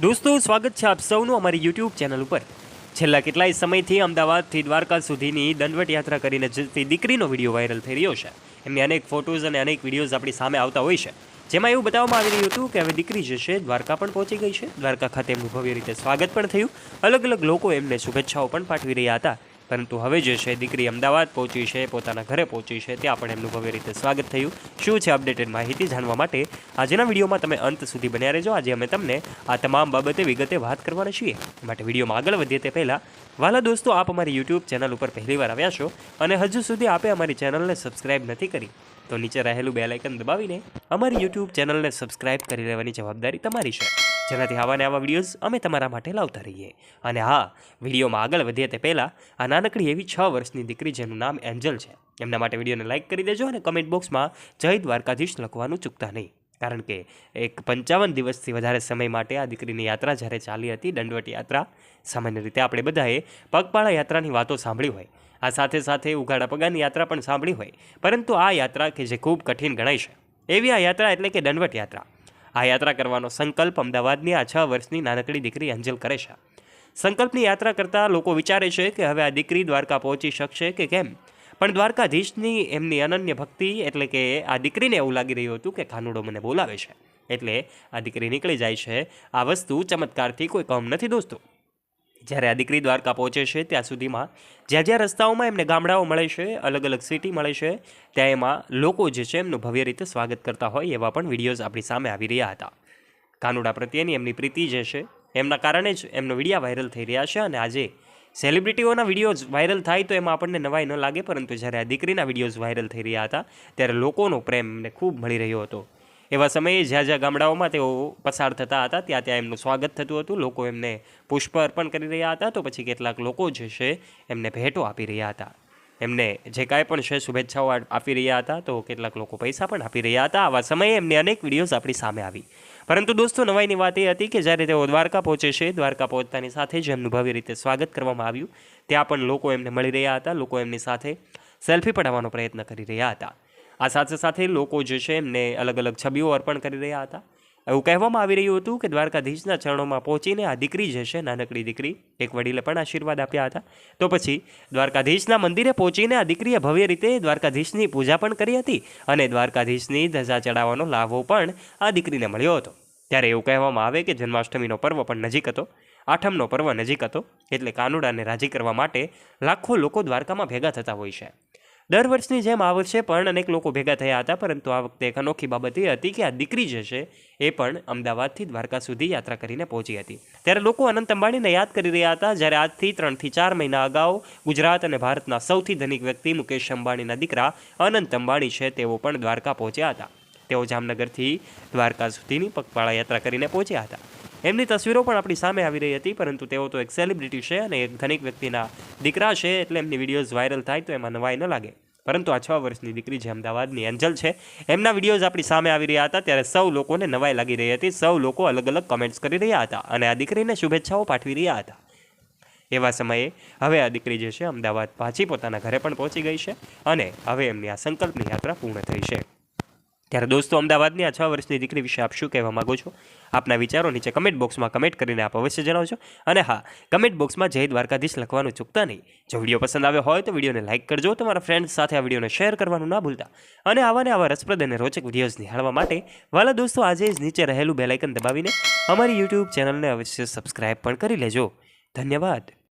દોસ્તો, સ્વાગત છે આપ સૌનું અમારી યુટ્યુબ ચેનલ ઉપર. છેલ્લા કેટલાય સમયથી અમદાવાદથી દ્વારકા સુધીની દંડવટ યાત્રા કરીને જતી દીકરીનો વીડિયો વાયરલ થઈ રહ્યો છે. એમની અનેક ફોટોઝ અને અનેક વિડીયોઝ આપણી સામે આવતા હોય છે. જેમાં એવું બતાવવામાં આવી રહ્યું હતું કે હવે દીકરી જે છે, દ્વારકા પણ પહોંચી ગઈ છે. દ્વારકા ખાતે એમનું ભવ્ય રીતે સ્વાગત પણ થયું. અલગ અલગ લોકો એમને શુભેચ્છાઓ પણ પાઠવી રહ્યા હતા. પરંતુ હવે જે છે, દીકરી અમદાવાદ પહોંચી છે, પોતાના ઘરે પહોંચી છે, ત્યાં પણ એમનું ભવ્ય રીતે સ્વાગત થયું. શું છે અપડેટેડ માહિતી જાણવા માટે? આજના વિડીયોમાં તમે અંત સુધી બન્યા રહેજો. આજે અમે તમને આ તમામ બાબતે વિગતે વાત કરવાના છીએ. માટે વિડીયોમાં આગળ વધીએ તે પહેલાં, વાલા દોસ્તો, આપ અમારી યુટ્યુબ ચેનલ ઉપર પહેલીવાર આવ્યા છો અને હજુ સુધી આપે અમારી ચેનલને સબસ્ક્રાઇબ નથી કરી. તો નીચે રહેલું બે લાઇકન દબાવીને અમારી યુટ્યુબ ચેનલને સબસ્ક્રાઇબ કરી લેવાની જવાબદારી તમારી છે. જેનાથી આવા ને આવા વિડીયોઝ અમે તમારા માટે લાવતા રહીએ. અને હા વિડીયોમાં આગળ વધીએ તે પહેલાં આ નાનકડી એવી છ વર્ષની દીકરી જેનું નામ એન્જલ છે. એમના માટે વિડીયોને લાઇક કરી દેજો અને કમેન્ટ બોક્સમાં જય દ્વારકાધીશ લખવાનું ચૂકતા નહીં. કારણ કે એક પંચાવન દિવસથી વધારે સમય માટે આ દીકરીની યાત્રા જ્યારે ચાલી હતી દંડવટ યાત્રા, સામાન્ય રીતે આપણે બધાએ પગપાળા યાત્રાની વાતો સાંભળી હોય. આ સાથે સાથે ઉઘાડા પગાની યાત્રા પણ સાંભળી હોય. પરંતુ આ યાત્રા કે જે ખૂબ કઠિન ગણાય છે. એવી આ યાત્રા એટલે કે દંડવટ યાત્રા. આ યાત્રા કરવાનો સંકલ્પ અમદાવાદની આ છ વર્ષની નાનકડી દીકરી અંજલ કરે છે. સંકલ્પની યાત્રા કરતાં લોકો વિચારે છે કે હવે આ દીકરી દ્વારકા પહોંચી શકશે કે કેમ? પણ દ્વારકાધીશની એમની અનન્ય ભક્તિ એટલે કે આ દીકરીને એવું લાગી રહ્યું હતું કે ખાનુડો મને બોલાવે છે. એટલે આ દીકરી નીકળી જાય છે. આ વસ્તુ ચમત્કારથી કોઈ કમ નથી દોસ્તો. જ્યારે આ દીકરી દ્વારકા પહોંચે છે, ત્યાં સુધીમાં જ્યાં જ્યાં રસ્તાઓમાં એમને ગામડાઓ મળે છે, અલગ અલગ સિટી મળે છે, ત્યાં એમાં લોકો જે છે એમનું ભવ્ય રીતે સ્વાગત કરતા હોય એવા પણ વિડીયોઝ આપણી સામે આવી રહ્યા હતા. કાનુડા પ્રત્યેની એમની પ્રીતિ જે છે, એમના કારણે જ એમનો વિડીયા વાયરલ થઈ રહ્યા છે અને આજે સેલિબ્રિટીઓના વિડીયોઝ વાયરલ થાય તો એમાં આપણને નવાઈ ન લાગે, પરંતુ જ્યારે આ દીકરીના વિડીયોઝ વાયરલ થઈ રહ્યા હતા, ત્યારે લોકોનો પ્રેમ એમને ખૂબ મળી રહ્યો હતો. એવા સમયે જ્યાં જ્યાં ગામડાઓમાં તેઓ પસાર થતા હતા, ત્યાં ત્યાં એમનું સ્વાગત થતું હતું. લોકો એમને પુષ્પ અર્પણ કરી રહ્યા હતા, તો પછી કેટલાક લોકો જે છે, એમને ભેટો આપી રહ્યા હતા. એમને જે કાંઈ પણ છે, શુભેચ્છાઓ આપી રહ્યા હતા, તો કેટલાક લોકો પૈસા પણ આપી રહ્યા હતા. આવા સમયે એમની અનેક વિડીયોઝ આપણી સામે આવી. પરંતુ દોસ્તો, નવાઈની વાત એ હતી કે જ્યારે તેઓ દ્વારકા પહોંચે છે, દ્વારકા પહોંચતાની સાથે જ એમનું ભવ્ય રીતે સ્વાગત કરવામાં આવ્યું. ત્યાં પણ લોકો એમને મળી રહ્યા હતા, લોકો એમની સાથે સેલ્ફી પડાવવાનો પ્રયત્ન કરી રહ્યા હતા. આ સાથે સાથે લોકો જે છે, એમને અલગ અલગ છબીઓ અર્પણ કરી રહ્યા હતા. એવું કહેવામાં આવી રહ્યું હતું કે દ્વારકાધીશના ચરણોમાં પહોંચીને આ દીકરી જશે નાનકડી દીકરી. એક વડીલે પણ આશીર્વાદ આપ્યા હતા. તો પછી દ્વારકાધીશના મંદિરે પહોંચીને આ દીકરીએ ભવ્ય રીતે દ્વારકાધીશની પૂજા પણ કરી હતી અને દ્વારકાધીશની ધજા ચડાવવાનો લાભો પણ આ દીકરીને મળ્યો હતો. ત્યારે એવું કહેવામાં આવે કે જન્માષ્ટમીનો પર્વ પણ નજીક હતો, આઠમનો પર્વ નજીક હતો, એટલે કાનુડાને રાજી કરવા માટે લાખો લોકો દ્વારકામાં ભેગા થતા હોય છે. દર વર્ષની જેમ આ વર્ષે પણ અનેક લોકો ભેગા થયા હતા, પરંતુ આ વખતે એક અનોખી બાબત એ હતી કે આ દીકરી જે છે, એ પણ અમદાવાદથી દ્વારકા સુધી યાત્રા કરીને પહોંચી હતી. ત્યારે લોકો અનંત અંબાણીને યાદ કરી રહ્યા હતા, જ્યારે આજથી ત્રણથી ચાર મહિના અગાઉ ગુજરાત અને ભારતના સૌથી ધનિક વ્યક્તિ મુકેશ અંબાણીના દીકરા અનંત અંબાણી છે, તેઓ પણ દ્વારકા પહોંચ્યા હતા. તેઓ જામનગરથી દ્વારકા સુધીની પગપાળા યાત્રા કરીને પહોંચ્યા હતા. એમની તસવીરો પણ આપણી સામે આવી રહી હતી, પરંતુ તેઓ તો એક સેલિબ્રિટી છે અને એક ધનિક વ્યક્તિના દીકરા છે એટલે એમની વિડીયોઝ વાયરલ થાય તો એમાં નવાઈ ન લાગે. પરંતુ આ છ વર્ષની દીકરી જે અમદાવાદની એન્જલ છે, એમના વિડીયોઝ આપણી સામે આવી રહ્યા હતા, ત્યારે સૌ લોકોને નવાઈ લાગી રહી હતી, સૌ લોકો અલગ અલગ કમેન્ટ્સ કરી રહ્યા હતા અને આ દીકરીને શુભેચ્છાઓ પાઠવી રહ્યા હતા. એવા સમયે હવે આ દીકરી જે છે, અમદાવાદ પાછી પોતાના ઘરે પણ પહોંચી ગઈ છે અને હવે એમની આ સંકલ્પની યાત્રા પૂર્ણ થઈ છે. ત્યારે દોસ્તો, અમદાવાદની આ છ વર્ષની દીકરી વિશે આપ શું કહેવા માગો છો? આપના વિચારો નીચે કમેન્ટ બોક્સમાં કમેન્ટ કરીને આપ અવશ્ય જણાવજો. અને હા, કમેન્ટ બોક્સમાં જય દ્વારકાધીશ લખવાનું ચૂકતા નહીં. જો વીડિયો પસંદ આવ્યો હોય તો વિડીયોને લાઇક કરજો, તમારા ફ્રેન્ડ્સ સાથે આ વિડીયોને શેર કરવાનું ના ભૂલતા. અને આવા ને આવા રસપ્રદ અને રોચક વિડીયોઝ નિહાળવા માટે, વાલા દોસ્તો, આજે જ નીચે રહેલું બેલાઇકન દબાવીને અમારી યુટ્યુબ ચેનલને અવશ્ય સબસ્ક્રાઇબ પણ કરી લેજો. ધન્યવાદ.